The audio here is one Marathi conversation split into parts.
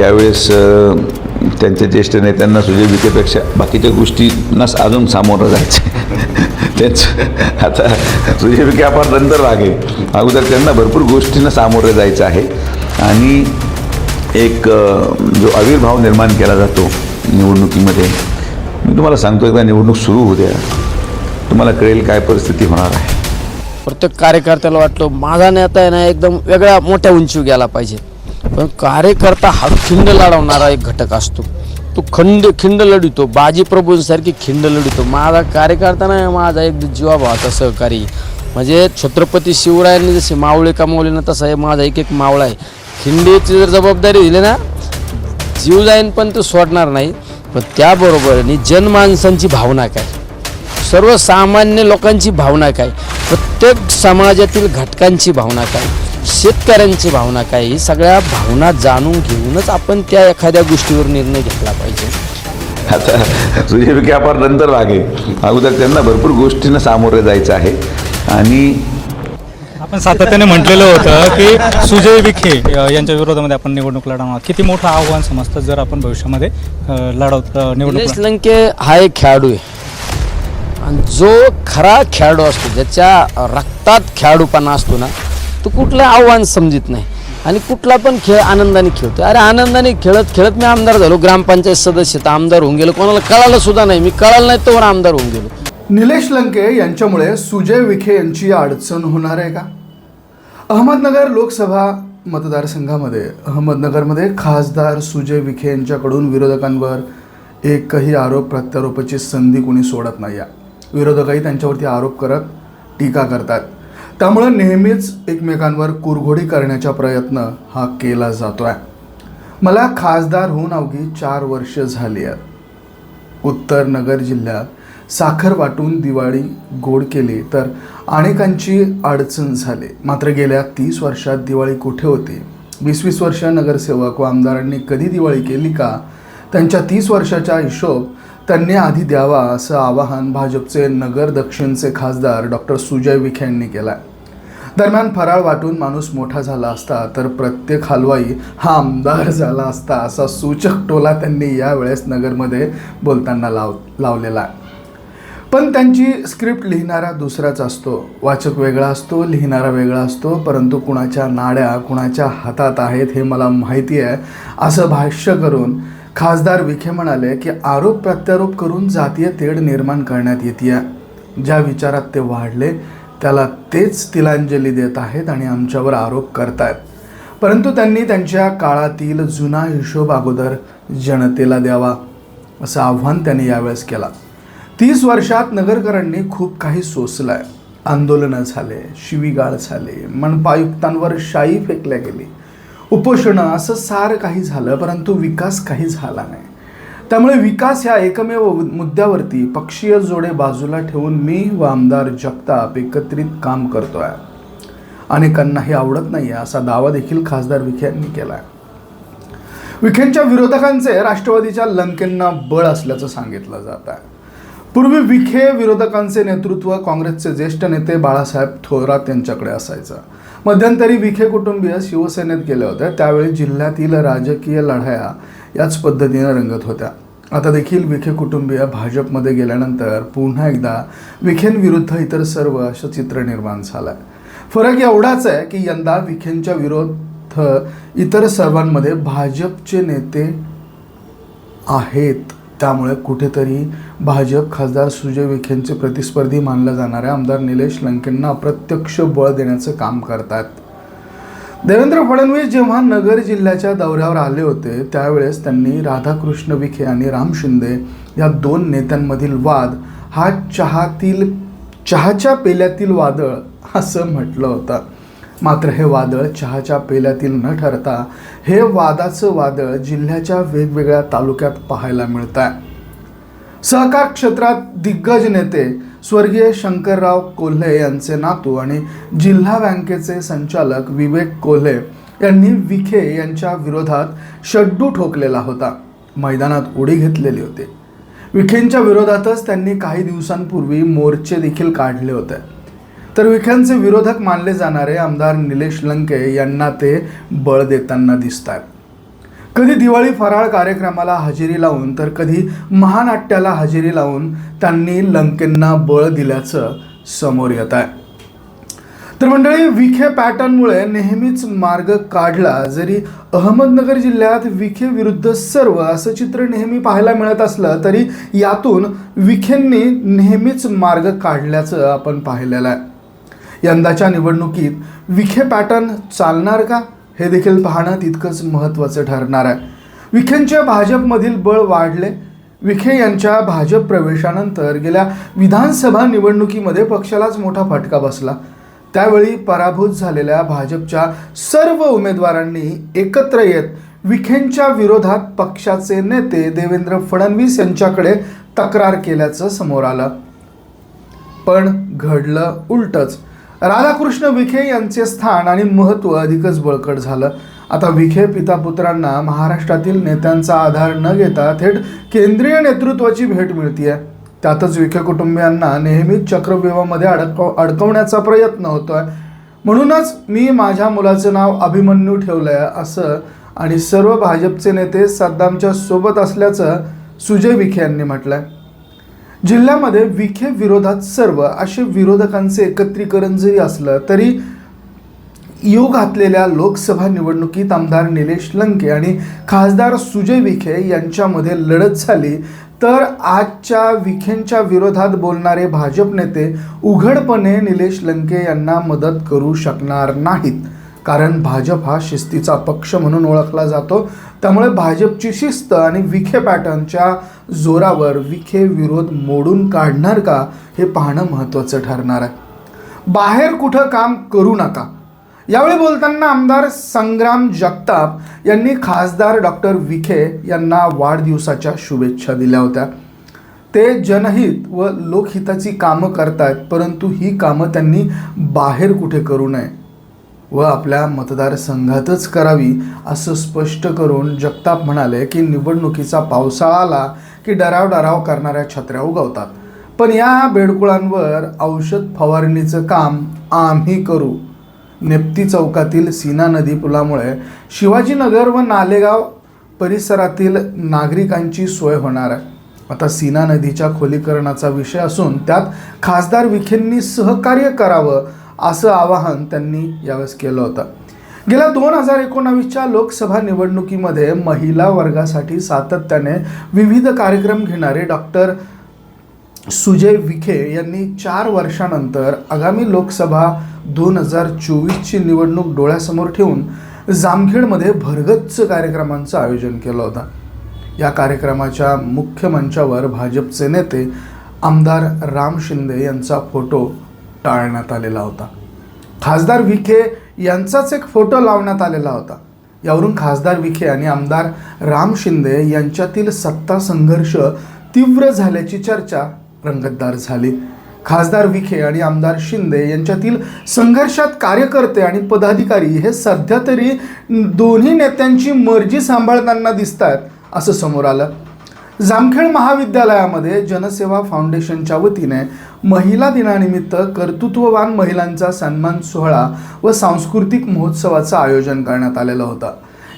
यावेळेस त्यांच्या ज्येष्ठ नेत्यांना सुजय बाकीच्या गोष्टींना अजून सामोरं जायचं. तेच आता सुजय आपण नंतर भाग आहे अगोदर त्यांना भरपूर गोष्टींना सामोरं जायचं आहे. आणि एक जो आविर्भाव निर्माण केला जातो निवडणुकीमध्ये मी तुम्हाला सांगतो एकदा निवडणूक सुरू होऊ द्या. तुम्हाला कळेल काय परिस्थिती होणार आहे. प्रत्येक कार्यकर्त्याला वाटलं माझा नेता आहे ना एकदम वेगळ्या मोठ्या उंचीवर गेला पाहिजे. पण कार्यकर्ता हा खिंड लढवणारा एक घटक असतो. तो खंड खिंड लढितो बाजी प्रभूंसारखी खिंड लढितो माझा कार्यकर्ता नाही माझा एक जीवाभावाचा सहकारी. म्हणजे छत्रपती शिवरायांनी जसे मावळे कमावले ना तसा माझा एक एक मावळा आहे. खिंडीची जर जबाबदारी दिली ना जीव जाईन पण तो सोडणार नाही. पण त्याबरोबरनी जनमानसांची भावना काय? सर्वसामान्य लोकांची भावना काय? प्रत्येक समाजातील घटकांची भावना काय? शेतकऱ्यांची भावना काय ही सगळ्या भावना जाणून घेऊनच आपण त्या एखाद्या गोष्टीवर निर्णय घेतला पाहिजे. आता सुजय विखे हा फार नंतर आहे अगोदर त्यांना भरपूर गोष्टींना सामोरं जायचं आहे. आणि आपण सातत्याने म्हटलेलं होतं की सुजय विखे यांच्या विरोधामध्ये आपण निवडणूक लढवणार. किती मोठं आव्हान समजतं जर आपण भविष्यामध्ये लढवत निवडणूक निलेश लंके हा एक खेळाडू आहे. आणि जो खरा खेळाडू असतो ज्याच्या रक्तात खेळाडूपणा असतो ना तो कुठलं आव्हान समजित नाही. आणि कुठला पण खेळ आनंदाने खेळतो अरे आनंदाने खेळत खेळत मी आमदार झालो. ग्रामपंचायत सदस्य तर आमदार होऊन गेलो. कोणाला कळालं सुद्धा नाही. मी कळालं नाही तोवर आमदार होऊन गेलो. निलेश लंके यांच्यामुळे सुजय विखे यांची अडचण होणार आहे का? अहमदनगर लोकसभा मतदारसंघामध्ये अहमदनगरमध्ये खासदार सुजय विखे यांच्याकडून विरोधकांवर एकही आरोप प्रत्यारोपाची संधी कोणी सोडत नाही आहे विरोधकही त्यांच्यावरती आरोप करत टीका करतात. त्यामुळं नेहमीच एकमेकांवर कुरघोडी करण्याचा प्रयत्न हा केला जातो आहे मला खासदार होऊन अवघी चार वर्ष झाली आहेत. उत्तर नगर जिल्ह्यात साखर वाटून दिवाळी गोड केली तर अनेकांची अडचण झाली. मात्र गेल्या तीस वर्षात दिवाळी कुठे होती? वीस वीस वर्ष नगरसेवक व आमदारांनी कधी दिवाळी केली का? त्यांच्या तीस वर्षाच्या हिशोब त्यांनी आधी द्यावा असं आवाहन भाजपचे नगर दक्षिणचे खासदार डॉक्टर सुजय विखे यांनी केलं आहे दरम्यान फराळ वाटून माणूस मोठा झाला असता तर प्रत्येक हलवाई हा आमदार झाला असता असा सूचक टोला त्यांनी यावेळेस नगरमध्ये बोलताना लाव लावलेला. आहे पण त्यांची स्क्रिप्ट लिहिणारा दुसराच असतो. वाचक वेगळा असतो लिहिणारा वेगळा असतो परंतु कुणाच्या नाड्या कुणाच्या हातात आहेत हे मला माहिती आहे असं भाष्य करून खासदार विखे म्हणाले की आरोप प्रत्यारोप करून जातीय तेढ निर्माण करण्यात येते ज्या विचारात ते वाढले त्याला तेच तिलांजली देत आहेत आणि आमच्यावर आरोप करतायत. परंतु त्यांनी त्यांच्या काळातील जुना हिशोब अगोदर जनतेला द्यावा असं आव्हान त्यांनी यावेळेस केला. तीस वर्षात नगरकरांनी खूप काही सोसलं आहे आंदोलनं झाले शिवीगाळ झाले मनपायुक्तांवर शाई फेकल्या गेली. उपोषणं असं सारं काही झालं परंतु विकास काही झाला नाही. त्यामुळे विकास ह्या एकमेव मुद्द्यावरती पक्षीय जोडे बाजूला ठेवून मी व आमदार जगताप एकत्रित काम करतोय. अनेकांना हे आवडत नाही असा दावा देखील खासदार विखे यांनी केला आहे विखेंच्या विरोधकांचे राष्ट्रवादीच्या लंकेंना बळ असल्याचं सांगितलं जात आहे. पूर्वी विखे विरोधकांचे नेतृत्व काँग्रेसचे ज्येष्ठ नेते बाळासाहेब थोरात यांच्याकडे असायचं. मध्यंतरी विखे कुटुंबीय शिवसेनेत गेले होते. त्यावेळी जिल्ह्यातील राजकीय लढाया याच पद्धतीनं रंगत होत्या. आता देखील विखे कुटुंबीय भाजपमध्ये गेल्यानंतर पुन्हा एकदा विखेंविरुद्ध इतर सर्व असं चित्र निर्माण झालं आहे फरक एवढाच आहे की यंदा विखेंच्या विरोध इतर सर्वांमध्ये भाजपचे नेते आहेत. त्यामुळे कुठेतरी भाजप खासदार सुजय विखेंचे प्रतिस्पर्धी मानल्या जाणाऱ्या आमदार निलेश लंकेंना अप्रत्यक्ष बळ देण्याचं काम करतात देवेंद्र फडणवीस जेव्हा नगर जिल्ह्याच्या दौऱ्यावर आले होते त्यावेळेस त्यांनी राधाकृष्ण विखे आणि राम शिंदे या दोन नेत्यांमधील वाद हा चहातील चहाच्या पेल्यातील वादळ असं म्हटलं होतं. मात्र हे वादळ चहाच्या पेल्यातील न ठरता हे वादाचं वादळ जिल्ह्याच्या वेगवेगळ्या तालुक्यात पाहायला मिळत आहे सहकार क्षेत्रात दिग्गज नेते स्वर्गीय शंकरराव कोल्हे यांचे नातू आणि जिल्हा बँकेचे संचालक विवेक कोल्हे यांनी विखे यांच्या विरोधात शड्डू ठोकलेला होता. मैदानात उडी घेतलेली होती. विखेंच्या विरोधातच त्यांनी काही दिवसांपूर्वी मोर्चे देखील काढले होते. तर विखेंचे विरोधक मानले जाणारे आमदार निलेश लंके यांना ते बळ देताना दिसतात कधी दिवाळी फराळ कार्यक्रमाला हजेरी लावून तर कधी महानाट्याला हजेरी लावून त्यांनी लंकेंना बळ दिल्याचं समोर येत आहे. तर मंडळी विखे पॅटर्नमुळे नेहमीच मार्ग काढला जरी अहमदनगर जिल्ह्यात विखे विरुद्ध सर्व असं चित्र नेहमी पाहायला मिळत असलं तरी यातून विखेंनी नेहमीच मार्ग काढल्याचं आपण पाहिलेलं आहे. यंदाच्या निवडणुकीत विखे पॅटर्न चालणार का? हे देखील पाहणं तितकंच महत्त्वाचं ठरणार आहे. विखेंच्या भाजपमधील बळ वाढले. विखे यांच्या भाजप प्रवेशानंतर गेल्या विधानसभा निवडणुकीमध्ये पक्षालाच मोठा फटका बसला. त्यावेळी पराभूत झालेल्या भाजपच्या सर्व उमेदवारांनी एकत्र येत विखेंच्या विरोधात पक्षाचे नेते देवेंद्र फडणवीस यांच्याकडे तक्रार केल्याचं समोर आलं. पण घडलं उलटच. राधाकृष्ण विखे यांचे स्थान आणि महत्त्व अधिकच बळकट झालं. आता विखे पितापुत्रांना महाराष्ट्रातील नेत्यांचा आधार न घेता थेट केंद्रीय नेतृत्वाची भेट मिळतीये. त्यातच विखे कुटुंबियांना नेहमीच चक्रव्यूहामध्ये अडकव अडकवण्याचा प्रयत्न होतोय. म्हणूनच मी माझ्या मुलाचं नाव अभिमन्यू ठेवलंय असं आणि सर्व भाजपचे नेते सद्दामच्या सोबत असल्याचं सुजय विखे यांनी म्हटलंय. जिल्ह्यामध्ये विखे विरोधात सर्व असे विरोधकांचे एकत्रीकरण जरी असलं तरी येऊ घातलेल्या लोकसभा निवडणुकीत आमदार निलेश लंके आणि खासदार सुजय विखे यांच्यामध्ये लढत झाली. तर आजच्या विखेंच्या विरोधात बोलणारे भाजप नेते उघडपणे निलेश लंके यांना मदत करू शकणार नाहीत. कारण भाजप हा शिस्तीचा पक्ष म्हणून ओळखला जातो. त्यामुळे भाजपची शिस्त आणि विखे पॅटर्नच्या जोरावर विखे विरोध मोडून काढणार का हे पाहणं महत्त्वाचं ठरणार आहे. बाहेर कुठं काम करू नका. यावेळी बोलताना आमदार संग्राम जगताप यांनी खासदार डॉक्टर विखे यांना वाढदिवसाच्या शुभेच्छा दिल्या होत्या. ते जनहित व लोकहिताची कामं करतायत परंतु ही कामं त्यांनी बाहेर कुठे करू नये. व आपल्या मतदारसंघातच करावी असं स्पष्ट करून जगताप म्हणाले की निवडणुकीचा पावसाळा आला की डराव डराव करणाऱ्या छत्र्या उगवतात. पण या बेडकुळांवर औषध फवारणीचं काम आम्ही करू. नेप्ती चौकातील सीना नदी पुलामुळे शिवाजीनगर व नालेगाव परिसरातील नागरिकांची सोय होणार आहे. आता सीना नदीच्या खोलीकरणाचा विषय असून त्यात खासदार विखेंनी सहकार्य करावं असं आवाहन त्यांनी यावेळेस केलं होतं. गेल्या दोन हजार एकोणावीसच्या लोकसभा निवडणुकीमध्ये महिला वर्गासाठी सातत्याने विविध कार्यक्रम घेणारे डॉक्टर सुजय विखे यांनी चार वर्षानंतर आगामी लोकसभा दोन हजार चोवीसची निवडणूक डोळ्यासमोर ठेवून जामखेडमध्ये भरगच्च कार्यक्रमांचं आयोजन केलं होतं. या कार्यक्रमाच्या मुख्य मंचावर भाजपचे नेते आमदार राम शिंदे यांचा फोटो टाळण्यात आलेला होता. खासदार विखे यांचाच एक फोटो लावण्यात आलेला होता. यावरून खासदार विखे आणि आमदार राम शिंदे यांच्यातील सत्ता संघर्ष तीव्र झाल्याची चर्चा रंगतदार झाली. खासदार विखे आणि आमदार शिंदे यांच्यातील संघर्षात कार्यकर्ते आणि पदाधिकारी हे सध्या तरी दोन्ही नेत्यांची मर्जी सांभाळताना दिसत आहेत असं समोर आलं. जामखेड महाविद्यालयामध्ये जनसेवा फाउंडेशनच्या वतीने महिला दिनानिमित्त कर्तृत्ववान महिलांचा सन्मान सोहळा व सांस्कृतिक महोत्सवाचं आयोजन करण्यात आलेलं होतं.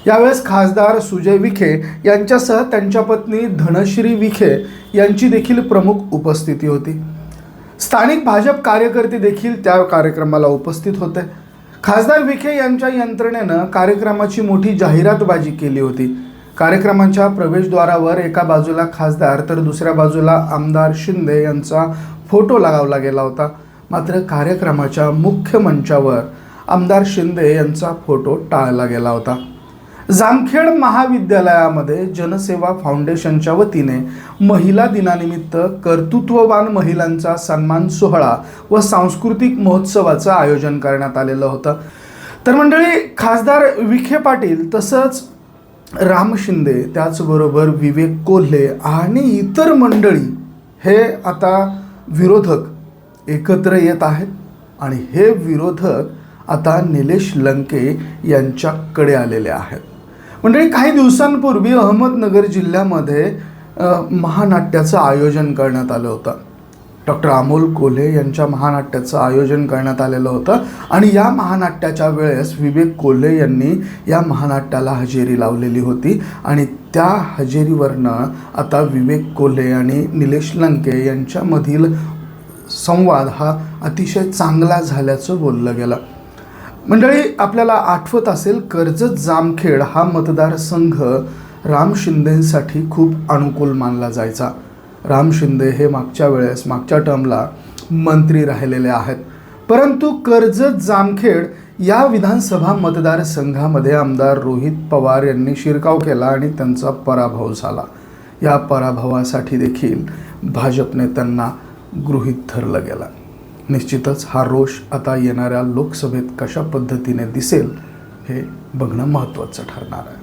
यावेळेस खासदार सुजय विखे यांच्यासह त्यांच्या पत्नी धनश्री विखे यांची देखील प्रमुख उपस्थिती होती. स्थानिक भाजप कार्यकर्ते देखील त्या कार्यक्रमाला उपस्थित होते. खासदार विखे यांच्या यंत्रणेनं कार्यक्रमाची मोठी जाहिरातबाजी केली होती. कार्यक्रमाच्या प्रवेशद्वारावर एका बाजूला खासदार तर दुसऱ्या बाजूला आमदार शिंदे यांचा फोटो लगावला गेला होता. मात्र कार्यक्रमाच्या मुख्य मंचावर आमदार शिंदे यांचा फोटो टाळला गेला होता. जामखेड महाविद्यालयामध्ये जनसेवा फाउंडेशनच्या वतीने महिला दिनानिमित्त कर्तृत्ववान महिलांचा सन्मान सोहळा व सांस्कृतिक महोत्सवाचं आयोजन करण्यात आलेलं होतं. तर मंडळी खासदार विखे पाटील तसंच राम शिंदे त्याचबरोबर विवेक कोल्हे आणि इतर मंडळी हे आता विरोधक एकत्र येत आहेत. आणि हे विरोधक आता निलेश लंके यांच्याकडे आलेले आहेत. मंडळी काही दिवसांपूर्वी अहमदनगर जिल्ह्यामध्ये महानाट्याचं आयोजन करण्यात आलं होतं. डॉक्टर अमोल कोल्हे यांच्या महानाट्याचं आयोजन करण्यात आलेलं होतं. आणि या महानाट्याच्या वेळेस विवेक कोल्हे यांनी या महानाट्याला हजेरी लावलेली होती. आणि त्या हजेरीवरनं आता विवेक कोल्हे आणि निलेश लंके यांच्यामधील संवाद हा अतिशय चांगला झाल्याचं बोललं गेलं. मंडळी आपल्याला आठवत असेल कर्जत जामखेड हा मतदारसंघ राम शिंदेंसाठी खूप अनुकूल मानला जायचा. राम शिंदे हे मागच्या वेळेस मागच्या टर्मला मंत्री राहिलेले आहेत. परंतु कर्जत जामखेड या विधानसभा मतदारसंघामध्ये आमदार रोहित पवार यांनी शिरकाव केला आणि त्यांचा पराभव झाला. या पराभवासाठी देखील भाजपने त्यांना गृहीत धरलं गेलं. निश्चितच हा रोष आता येणाऱ्या लोकसभेत कशा पद्धतीने दिसेल हे बघणं महत्त्वाचं ठरणार आहे.